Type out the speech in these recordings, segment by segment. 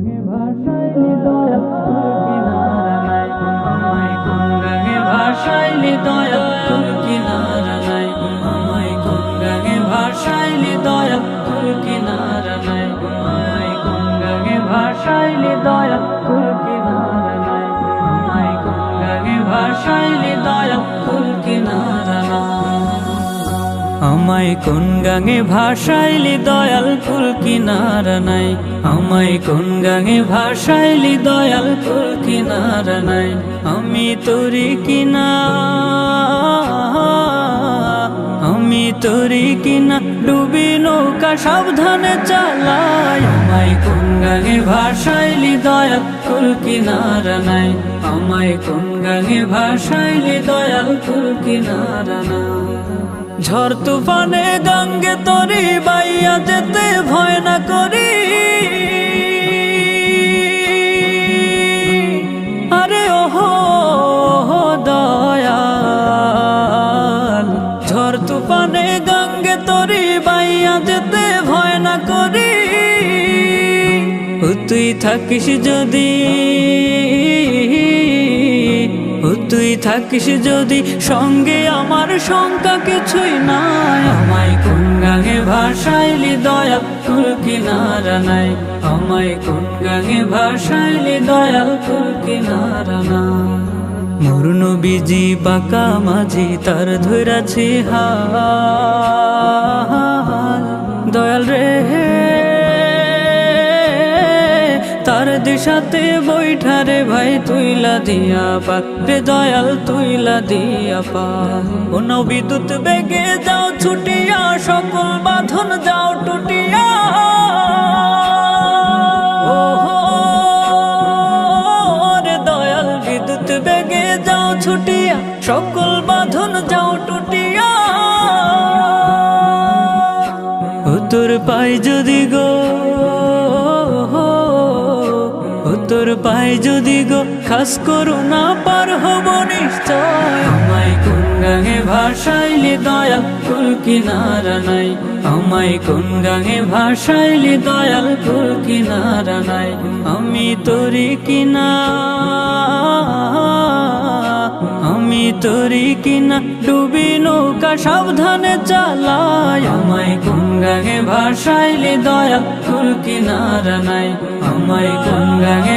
গাঙে ভাসাইলি দয়া তোর কিনারা নাই। আমায় কোন গাঙে ভাসাইলি আমায় কোন গাঙে ভাসাইলি দয়াল ফুল কিনার নাই? আমায় কোন গাঙে ভাসাইলি দয়াল ফুল কিনার নাই? আমি তোরি কিনা, আমি তোরি কিনা, ডুবি নৌকা সাবধানে চালাই। আমায় কোন গাঙে ভাসাইলি দয়াল ফুল কিনার নাই? আমায় কোন গাঙে ভাসাইলি দয়াল ফুল কিনার নাই? ঝড় তুফানে গঙ্গে তরি বাইয়া যেতে ভয় না করি। আরে ওহো দয়াল। ঝড় তুফানে গঙ্গে তরি বাইয়া যেতে ভয় না করি। তুই থাকিস যদি তুই থাকিস যদি সঙ্গে আমার শঙ্কা কিছুই নাই। আমায় কোন গাঙে ভাসাইলি দয়াল তোর কিনারা নাই। আমায় কোন গাঙে ভাসাইলি দয়াল তোর কিনারা নাই। মোর নবীজি বাঁকা মাঝি, তার ধৈরাছি হাল। দয়াল রে। দিশাতে বৈঠারে ভাই, তুইলা দিয়া পা। রে দয়াল, তুইলা দিয়া পা। ও বিদ্যুৎ বেগে যাও, ছুটিয়া, সকল বাঁধন যাও, টুটিয়া। বেগে যাও, ছুটিয়া, সকল বাঁধন যাও, টুটিয়া। তোর পাই যদি গো তোর পাই যদি গো খাস করো না পার হব নিশ্চয়। আমায় কোন গাঙে ভাসাইলি দয়াল কুল কিনারা নাই। আমায় কোন গাঙে ভাসাইলি দয়াল কুল কিনারা নাই। আমি তোরি কিনা, আমি তোরি কিনা। ডুবি নৌকা সাবধানে চালাই আমায় কোন গাঙে ভাসাইলি দয়াল ফুল কিনারা নাই। আমায় কোন গাঙে ফুল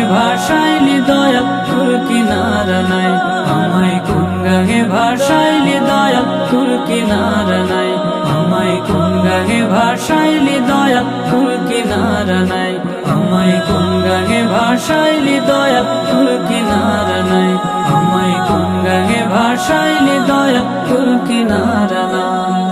কিনারা নাই। আমায় কোন গাঙে ভাসাইলি দয়াল ফুল কিনারা নাই। আমায় কোন গাঙে ভাসাইলি দয়াল ফুল কিনারা নাই। আমায় কোন গাঙে ভাসাইলি দয়াল ফুল কিনারা নাই। আমায় কোন গাঙে ভাসাইলি দয়া? ফুল কিনারা নাই।